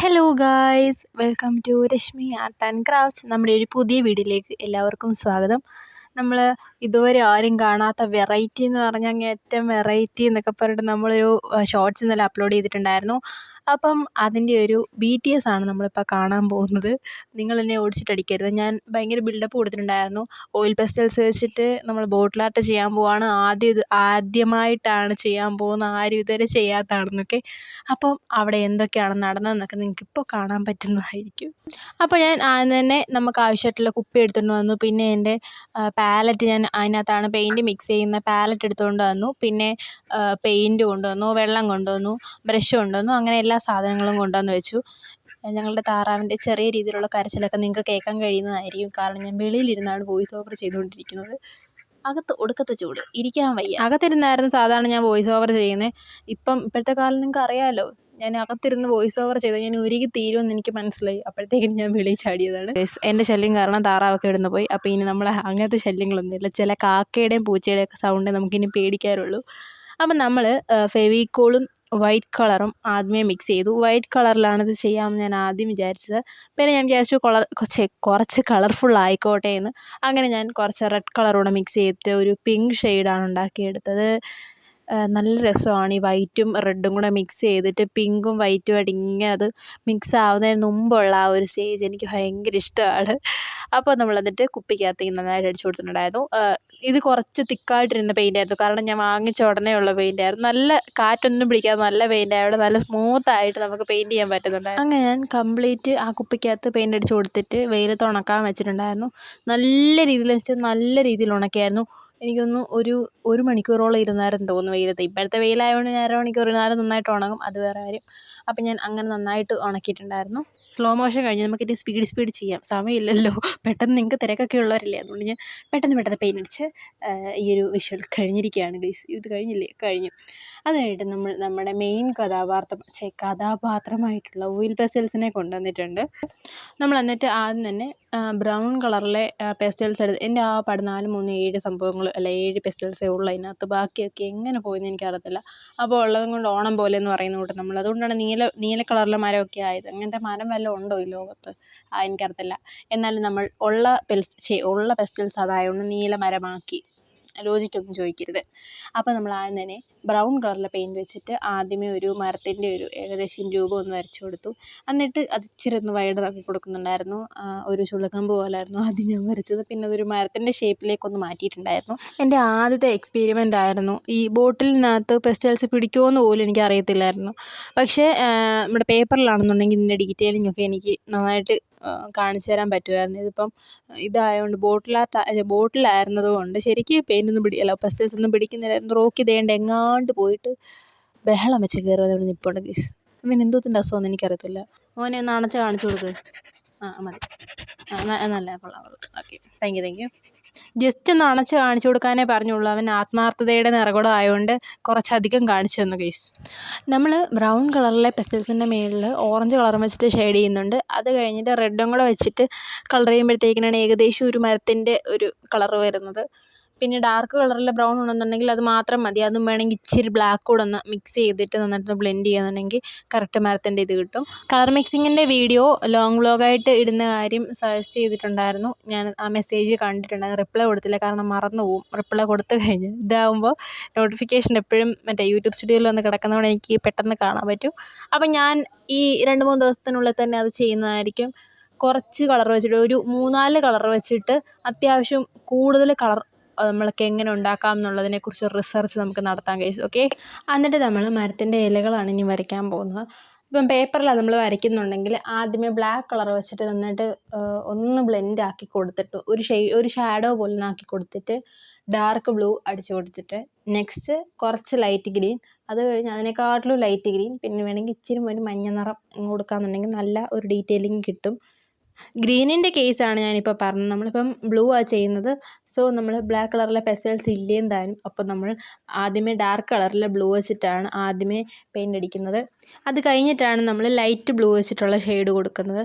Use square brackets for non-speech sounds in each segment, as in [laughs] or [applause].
Hello guys welcome to Reshmi art and crafts നമ്മുടെ ഒരു പുതിയ വീഡിയോയിലേക്ക് എല്ലാവർക്കും സ്വാഗതം. നമ്മൾ ഇതുവരെ ആരും കാണാത്ത വെറൈറ്റി എന്ന് പറഞ്ഞാൽ അങ്ങേയറ്റം വെറൈറ്റി എന്നൊക്കെ പറഞ്ഞിട്ട് നമ്മളൊരു ഷോർട്സ് ഇന്നലെ അപ്ലോഡ് ചെയ്തിട്ടുണ്ടായിരുന്നു. അപ്പം അതിന്റെ ഒരു ബി ടി എസ് ആണ് നമ്മളിപ്പോൾ കാണാൻ പോകുന്നത്. നിങ്ങൾ എന്നെ ഓടിച്ചിട്ടടിക്കരുത് ഞാൻ ഭയങ്കര ബിൽഡപ്പ് കൊടുത്തിട്ടുണ്ടായിരുന്നു. ഓയിൽ പെസ്റ്റൽസ് വെച്ചിട്ട് നമ്മൾ ബോട്ടിൽ ആർട്ട് ചെയ്യാൻ പോവാണ്. ആദ്യം ഇത് ആദ്യമായിട്ടാണ് ചെയ്യാൻ പോകുന്നത്. ആരും ഇതുവരെ ചെയ്യാത്തതാണെന്നൊക്കെ. അപ്പം അവിടെ എന്തൊക്കെയാണ് നടന്നതെന്നൊക്കെ നിങ്ങൾക്ക് ഇപ്പോൾ കാണാൻ പറ്റുന്നതായിരിക്കും. അപ്പോൾ ഞാൻ ആദ്യം തന്നെ നമുക്ക് ആവശ്യമായിട്ടുള്ള കുപ്പി എടുത്തുകൊണ്ട് വന്നു. പിന്നെ എന്റെ പാലറ്റ് ഞാൻ അതിനകത്താണ് പെയിന്റ് മിക്സ് ചെയ്യുന്ന പാലറ്റ് എടുത്തുകൊണ്ട് വന്നു. പിന്നെ പെയിന്റ് കൊണ്ടുവന്നു വെള്ളം കൊണ്ടുവന്നു ബ്രഷ് കൊണ്ടുവന്നു അങ്ങനെ എല്ലാ സാധനങ്ങളും കൊണ്ടുവന്ന് വെച്ചു. ഞങ്ങളുടെ താറാവിന്റെ ചെറിയ രീതിയിലുള്ള കരച്ചിലൊക്കെ നിങ്ങൾക്ക് കേൾക്കാൻ കഴിയുന്നതായിരിക്കും. കാരണം ഞാൻ വെളിയിലിരുന്നാണ് വോയിസ് ഓവർ ചെയ്തുകൊണ്ടിരിക്കുന്നത്. അകത്ത് ഒടുക്കത്തെ ചൂട്. ഇരിക്കാൻ വയ്യ. അകത്തിരുന്നായിരുന്നു സാധാരണ ഞാൻ വോയിസ് ഓവർ ചെയ്യുന്നത് ഇപ്പം ഇപ്പോഴത്തെ കാലം നിങ്ങൾക്ക് അറിയാമല്ലോ ഞാൻ അകത്തിരുന്ന് വോയിസ് ഓവർ ചെയ്ത് ഞാൻ ഉരുകി തീരുമെന്ന് എനിക്ക് മനസ്സിലായി. അപ്പോഴത്തേക്കും ഞാൻ വിളി ചാടിയതാണ്. എന്റെ ശല്യം കാരണം താറാവൊക്കെ ഇടുന്ന് പോയി. അപ്പോൾ ഇനി നമ്മൾ അങ്ങനത്തെ ശല്യങ്ങളൊന്നുമില്ല. ചില കാക്കയുടെയും പൂച്ചയുടെയൊക്കെ സൗണ്ട് നമുക്കിനി പേടിക്കാറുള്ളൂ. അപ്പം നമ്മൾ ഫെവിക്കോളും വൈറ്റ് കളറും ആദ്യമേ മിക്സ് ചെയ്തു. വൈറ്റ് കളറിലാണ് ഇത് ചെയ്യാമെന്ന് ഞാൻ ആദ്യം വിചാരിച്ചത്. പിന്നെ ഞാൻ വിചാരിച്ചു കളർ കുറച്ച് കുറച്ച് കളർഫുൾ ആയിക്കോട്ടെ എന്ന് അങ്ങനെ ഞാൻ കുറച്ച് റെഡ് കളറൂടെ മിക്സ് ചെയ്തിട്ട് ഒരു പിങ്ക് ഷെയ്ഡാണ് ഉണ്ടാക്കിയെടുത്തത്. നല്ല രസമാണ്. ഈ വൈറ്റും റെഡും കൂടെ മിക്സ് ചെയ്തിട്ട് പിങ്കും വൈറ്റും ആയിട്ട് ഇങ്ങനെ അത് മിക്സ് ആവുന്നതിന് മുമ്പുള്ള ആ ഒരു സ്റ്റേജ് എനിക്ക് ഭയങ്കര ഇഷ്ടമാണ്. അപ്പോൾ നമ്മൾ എന്നിട്ട് കുപ്പിക്കകത്ത് നന്നായിട്ട് അടിച്ചു കൊടുത്തിട്ടുണ്ടായിരുന്നു. ഇത് കുറച്ച് തിക്കായിട്ടിരുന്ന പെയിന്റ് ആയിരുന്നു. കാരണം ഞാൻ വാങ്ങിച്ച ഉടനെ ഉള്ള പെയിന്റ് ആയിരുന്നു. നല്ല കാറ്റൊന്നും പിടിക്കാതെ നല്ല പെയിന്റ് ആയവിടെ നല്ല സ്മൂത്ത് ആയിട്ട് നമുക്ക് പെയിന്റ് ചെയ്യാൻ പറ്റുന്നുണ്ടായിരുന്നു. അങ്ങനെ ഞാൻ കംപ്ലീറ്റ് ആ കുപ്പിക്കകത്ത് പെയിന്റ് അടിച്ച് കൊടുത്തിട്ട് വെയിലത്ത് ഉണക്കാൻ വെച്ചിട്ടുണ്ടായിരുന്നു. നല്ല രീതിയിൽ വെച്ചാൽ നല്ല രീതിയിൽ ഉണക്കിയായിരുന്നു. എനിക്കൊന്ന് ഒരു ഒരു മണിക്കൂറോളം ഇരുന്നായിരുന്നു തോന്നുന്നു വെയിലത്ത്. ഇപ്പോഴത്തെ വെയിലായതുകൊണ്ട് ഞാൻ അരമണിക്കൂർ ഇരുന്നാലും നന്നായിട്ട് ഉണങ്ങും. അത് വേറെ കാര്യം. അപ്പം ഞാൻ അങ്ങനെ നന്നായിട്ട് ഉണക്കിയിട്ടുണ്ടായിരുന്നു. സ്ലോ മോഷൻ കഴിഞ്ഞ് നമുക്കിനി സ്പീഡ് സ്പീഡ് ചെയ്യാം. സമയമില്ലല്ലോ. പെട്ടെന്ന് നിങ്ങൾക്ക് തിരക്കൊക്കെ ഉള്ളവരല്ലേ? അതുകൊണ്ട് ഞാൻ പെട്ടെന്ന് പെട്ടെന്ന് പെയിന്റ് അടിച്ച് ഈ ഒരു വിഷ്വൽ കഴിഞ്ഞിരിക്കുകയാണ് ഗൈസ് ഇത് കഴിഞ്ഞില്ലേ? കഴിഞ്ഞു. അത് കഴിഞ്ഞിട്ട് നമ്മൾ നമ്മുടെ മെയിൻ കഥാപാത്രം ചേ കഥാപാത്രമായിട്ടുള്ള ഓയിൽ പെസ്റ്റൽസിനെ കൊണ്ടുവന്നിട്ടുണ്ട്. നമ്മൾ എന്നിട്ട് ആദ്യം തന്നെ ബ്രൗൺ കളറിലെ പെസ്റ്റൽസ് എടുത്ത് എന്റെ ആ പതിനാല് മൂന്ന് ഏഴ് സംഭവങ്ങൾ അല്ല ഏഴ് പെസ്റ്റൽസേ ഉള്ളൂ അതിനകത്ത്. ബാക്കിയൊക്കെ എങ്ങനെ പോയെന്ന് എനിക്കറിയത്തില്ല. അപ്പോൾ ഉള്ളതും കൊണ്ട് ഓണം പോലെ എന്ന് പറയുന്ന കൂട്ടം നമ്മൾ. അതുകൊണ്ടാണ് നീല നീല നീല കളറിലെ മരമൊക്കെ ആയത്. അങ്ങനത്തെ മരം വല്ലതും ഉണ്ടോ ഈ ലോകത്ത്? ആ എനിക്കറിയത്തില്ല. എന്നാലും നമ്മൾ ഉള്ള പെൽസ് ഉള്ള പെസ്റ്റൽസ് അതായതുകൊണ്ട് നീല മരമാക്കി. ലോജിക്കൊന്നും ചോദിക്കരുത്. അപ്പോൾ നമ്മൾ ആദ്യം തന്നെ ബ്രൗൺ കളറിലെ പെയിന്റ് വെച്ചിട്ട് ആദ്യമേ ഒരു മരത്തിന്റെ ഒരു ഏകദേശം രൂപം ഒന്ന് വരച്ചു കൊടുത്തു. എന്നിട്ട് അത് ഇച്ചിരി ഒന്ന് വൈഡറാക്കി കൊടുക്കുന്നുണ്ടായിരുന്നു. ഒരു ചുള്ളക്കമ്പ് പോലായിരുന്നു [laughs] ആദ്യം ഞാൻ വരച്ചത്. പിന്നെ അതൊരു മരത്തിന്റെ ഷേപ്പിലേക്കൊന്ന് മാറ്റിയിട്ടുണ്ടായിരുന്നു. എന്റെ ആദ്യത്തെ എക്സ്പീരിമെന്റ് ആയിരുന്നു. ഈ ബോട്ടിലിനകത്ത് പെസ്റ്റൽസ് പിടിക്കുമോ എന്ന് പോലും എനിക്ക് അറിയത്തില്ലായിരുന്നു. പക്ഷേ നമ്മുടെ പേപ്പറിലാണെന്നുണ്ടെങ്കിൽ ഇതിന്റെ ഡീറ്റെയിലിംഗ് ഒക്കെ എനിക്ക് നന്നായിട്ട് കാണിച്ചു തരാൻ പറ്റുമായിരുന്നു. ഇതിപ്പം ഇതായതുകൊണ്ട് ബോട്ടിലാ ബോട്ടിലായിരുന്നതുകൊണ്ട് ബോട്ടിലായിരുന്നത് കൊണ്ട് ശരിക്കും പെയിന്റ് ഒന്നും പിടി അല്ല പെസ്റ്റൽസ് ഒന്നും പിടിക്കുന്നില്ലായിരുന്നു റോക്കി ദേണ്ട എങ്ങാണ്ട് പോയിട്ട് ബഹളം വെച്ച് കയറുന്നത് ഇവിടെ നിൽപ്പുണ്ട് ഗീസ്. ഇവൻ എന്തോത്തിന്റെ അസുഖമെന്ന് എനിക്കറിയത്തില്ല. മോനെ ഒന്ന് അണച്ച് കാണിച്ചു കൊടുക്ക്. ആ മതി. നല്ല കൊള്ളാം okay. Thank you thank you just ഒന്ന് അണച്ച് കാണിച്ചു കൊടുക്കാനേ പറഞ്ഞുള്ളൂ. അവൻ ആത്മാർത്ഥതയുടെ നിറകുടം ആയതുകൊണ്ട് കുറച്ചധികം കാണിച്ചു തന്നു ഗീസ്. നമ്മൾ ബ്രൗൺ കളറിലെ പെസ്റ്റൽസിന്റെ മേളിൽ ഓറഞ്ച് കളറും വെച്ചിട്ട് ഷെയ്ഡ് ചെയ്യുന്നുണ്ട്. അത് കഴിഞ്ഞിട്ട് റെഡും കൂടെ വെച്ചിട്ട് കളർ ചെയ്യുമ്പോഴത്തേക്കിനാണ് ഏകദേശം ഒരു മരത്തിന്റെ ഒരു കളർ വരുന്നത്. പിന്നെ ഡാർക്ക് കളറിൽ ബ്രൗൺ ഉണ്ടെന്നുണ്ടെങ്കിൽ അത് മാത്രം മതി. അതും വേണമെങ്കിൽ ഇച്ചിരി ബ്ലാക്ക് കൂടെ ഒന്ന് മിക്സ് ചെയ്തിട്ട് നന്നായിട്ട് ബ്ലെൻഡ് ചെയ്യുകയാണെന്നുണ്ടെങ്കിൽ കറക്റ്റ് മരത്തിന്റെ ഇത് കിട്ടും. കളർ മിക്സിങ്ങിന്റെ വീഡിയോ ലോങ് ബ്ലോഗായിട്ട് ഇടുന്ന കാര്യം സജസ്റ്റ് ചെയ്തിട്ടുണ്ടായിരുന്നു. ഞാൻ ആ മെസ്സേജ് കണ്ടിട്ടുണ്ടായിരുന്നു റിപ്ലൈ കൊടുത്തില്ല. കാരണം മറന്നു പോവും. റിപ്ലൈ കൊടുത്തു കഴിഞ്ഞ് ഇതാകുമ്പോൾ നോട്ടിഫിക്കേഷൻ എപ്പോഴും മറ്റേ യൂട്യൂബ് സ്റ്റുഡിയോയിൽ വന്ന് കിടക്കുന്നതുകൊണ്ട് എനിക്ക് പെട്ടെന്ന് കാണാൻ പറ്റും. അപ്പം ഞാൻ ഈ രണ്ട് മൂന്ന് ദിവസത്തിനുള്ളിൽ തന്നെ അത് ചെയ്യുന്നതായിരിക്കും. കുറച്ച് കളർ വെച്ചിട്ട് ഒരു മൂന്നാൽ കളർ വെച്ചിട്ട് അത്യാവശ്യം കൂടുതൽ കളർ നമ്മൾക്ക് എങ്ങനെ ഉണ്ടാക്കാം എന്നുള്ളതിനെക്കുറിച്ച് റിസർച്ച് നമുക്ക് നടത്താം ഗൈസ് ഓക്കെ എന്നിട്ട് നമ്മൾ മരത്തിന്റെ ഇലകളാണ് ഇനി വരയ്ക്കാൻ പോകുന്നത്. ഇപ്പം പേപ്പറിലാണ് നമ്മൾ വരയ്ക്കുന്നുണ്ടെങ്കിൽ ആദ്യമേ ബ്ലാക്ക് കളർ വെച്ചിട്ട് നന്നായിട്ട് ഒന്ന് ബ്ലെൻഡ് ആക്കി കൊടുത്തിട്ട് ഒരു ഷെയ് ഒരു ഷാഡോ പോലെ ആക്കി കൊടുത്തിട്ട് ഡാർക്ക് ബ്ലൂ അടിച്ചു കൊടുത്തിട്ട് നെക്സ്റ്റ് കുറച്ച് ലൈറ്റ് ഗ്രീൻ അത് കഴിഞ്ഞ് അതിനെക്കാട്ടിലും ലൈറ്റ് ഗ്രീൻ പിന്നെ വേണമെങ്കിൽ ഇച്ചിരി ഒരു മഞ്ഞ നിറം കൊടുക്കുകയാണെന്നുണ്ടെങ്കിൽ നല്ല ഒരു ഡീറ്റെയിലിംഗ് കിട്ടും. ഗ്രീനിന്റെ കേസാണ് ഞാനിപ്പോൾ പറഞ്ഞത്. നമ്മളിപ്പം ബ്ലൂ ആണ് ചെയ്യുന്നത്. സോ നമ്മൾ ബ്ലാക്ക് കളറിലെ പെസൽസ് ഇല്ലേം താനും. അപ്പോൾ നമ്മൾ ആദ്യമേ ഡാർക്ക് കളറിലെ ബ്ലൂ വെച്ചിട്ടാണ് ആദ്യമേ പെയിന്റ് അടിക്കുന്നത്. അത് കഴിഞ്ഞിട്ടാണ് നമ്മൾ ലൈറ്റ് ബ്ലൂ വെച്ചിട്ടുള്ള ഷെയ്ഡ് കൊടുക്കുന്നത്.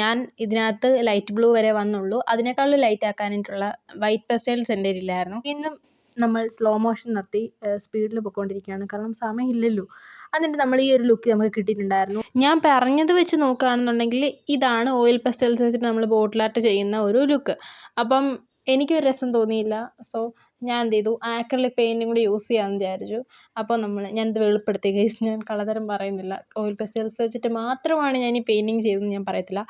ഞാൻ ഇതിനകത്ത് ലൈറ്റ് ബ്ലൂ വരെ വന്നുള്ളൂ. അതിനേക്കാളും ലൈറ്റ് ആക്കാനായിട്ടുള്ള വൈറ്റ് പെസൽസ് എന്റെ ഇല്ലായിരുന്നു വീണ്ടും നമ്മൾ സ്ലോ മോഷൻ നിർത്തി സ്പീഡിൽ പൊയ്ക്കൊണ്ടിരിക്കുകയാണ്. കാരണം സമയമില്ലല്ലോ. എന്നിട്ട് നമ്മൾ ഈ ഒരു ലുക്ക് നമുക്ക് കിട്ടിയിട്ടുണ്ടായിരുന്നു. ഞാൻ പറഞ്ഞത് വെച്ച് നോക്കുകയാണെന്നുണ്ടെങ്കിൽ ഇതാണ് ഓയിൽ പെസ്റ്റൽസ് വെച്ചിട്ട് നമ്മൾ ബോട്ടിൽ ആർട്ട് ചെയ്യുന്ന ഒരു ലുക്ക് അപ്പം എനിക്കൊരു രസം തോന്നിയില്ല. സോ ഞാൻ എന്ത് ചെയ്തു? ആക്രലിക് പെയിന്റും കൂടി യൂസ് ചെയ്യാമെന്ന് വിചാരിച്ചു. അപ്പോൾ നമ്മൾ ഞാനിത് വെളിപ്പെടുത്തി. ഗൈസ് ഞാൻ കളതരം പറയുന്നില്ല. ഓയിൽ പെസ്റ്റൽസ് വെച്ചിട്ട് മാത്രമാണ് ഞാൻ ഈ പെയിന്റിങ് ചെയ്തതെന്ന് ഞാൻ പറയത്തില്ല.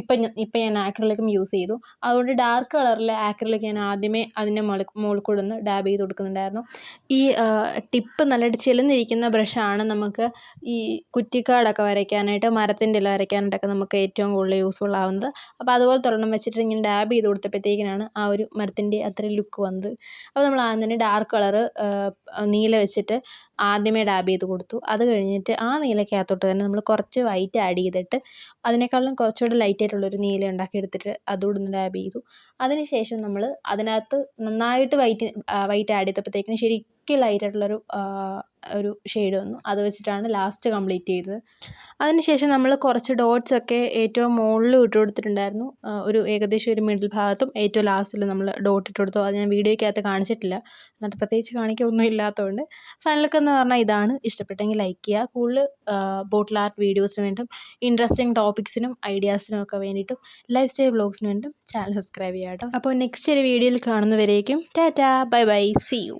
ഇപ്പം ഇപ്പം ഞാൻ ആക്രിലിക്കും യൂസ് ചെയ്തു. അതുകൊണ്ട് ഡാർക്ക് കളറിലെ ആക്രിലിക് ഞാൻ ആദ്യമേ അതിന്റെ മുകളിൽ മുകളിൽ കൂടെ ഒന്ന് ഡാബ് ചെയ്ത് കൊടുക്കുന്നുണ്ടായിരുന്നു. ഈ ടിപ്പ് നല്ലതായിട്ട് ചെലന്നിരിക്കുന്ന ബ്രഷാണ് നമുക്ക് ഈ കുറ്റിക്കാടൊക്കെ വരയ്ക്കാനായിട്ട് മരത്തിന്റെ ഇല വരയ്ക്കാനായിട്ടൊക്കെ നമുക്ക് ഏറ്റവും കൂടുതൽ യൂസ്ഫുൾ ആവുന്നത്. അപ്പോൾ അതുപോലെ ഒരെണ്ണം വെച്ചിട്ട് ഇങ്ങനെ ഡാബ് ചെയ്ത് കൊടുത്തപ്പോഴത്തേക്കിനാണ് ആ ഒരു മരത്തിന്റെ അത്രയും ലുക്ക് വന്നത്. അപ്പോൾ നമ്മൾ ആദ്യം തന്നെ ഡാർക്ക് കളറ് നീല വെച്ചിട്ട് ആദ്യമേ ഡാബ് ചെയ്ത് കൊടുത്തു. അത് കഴിഞ്ഞിട്ട് ആ നീലക്കകത്തോട്ട് തന്നെ നമ്മൾ കുറച്ച് വൈറ്റ് ആഡ് ചെയ്തിട്ട് അതിനേക്കാളും കുറച്ചുകൂടെ ലൈറ്റ് ആയിട്ടുള്ളൊരു നീല ഉണ്ടാക്കി എടുത്തിട്ട് അതുകൂടെ ഡാബ് ചെയ്തു. അതിന് ശേഷം നമ്മൾ അതിനകത്ത് നന്നായിട്ട് വൈറ്റ് വൈറ്റ് ആഡ് ചെയ്തപ്പോഴത്തേക്കിനും ശരിക്കും ലൈറ്റ് ആയിട്ടുള്ളൊരു ഒരു ഷെയ്ഡ് വന്നു. അത് വെച്ചിട്ടാണ് ലാസ്റ്റ് കംപ്ലീറ്റ് ചെയ്തത്. അതിനുശേഷം നമ്മൾ കുറച്ച് ഡോട്ട്സ് ഒക്കെ ഏറ്റവും മുകളിലും ഇട്ട് കൊടുത്തിട്ടുണ്ടായിരുന്നു. ഒരു ഏകദേശം ഒരു മിഡിൽ ഭാഗത്തും ഏറ്റവും ലാസ്റ്റിൽ നമ്മൾ ഡോട്ട് ഇട്ട് കൊടുത്തു. അത് ഞാൻ വീഡിയോയ്ക്കകത്ത് കാണിച്ചിട്ടില്ല. അതിനകത്ത് പ്രത്യേകിച്ച് കാണിക്കൊന്നും ഇല്ലാത്തതുകൊണ്ട് ഫൈനലൊക്കെ ലുക്ക് എന്ന് പറഞ്ഞാൽ ഇതാണ്. ഇഷ്ടപ്പെട്ടെങ്കിൽ ലൈക്ക് ചെയ്യുക കൂടുതൽ ബോട്ടിൽ ആർട്ട് വീഡിയോസിന് വേണ്ടും ഇൻട്രസ്റ്റിംഗ് ടോപ്പിക്സിനും ഐഡിയാസിനും ഒക്കെ വേണ്ടിയിട്ടും ലൈഫ് സ്റ്റൈൽ ബ്ലോഗ്സിന് വേണ്ടിയിട്ടും ചാനൽ സബ്സ്ക്രൈബ് ചെയ്യാം കേട്ടോ അപ്പോൾ നെക്സ്റ്റ് ഒരു വീഡിയോയിൽ കാണുന്നവരേക്കും tata bye bye see you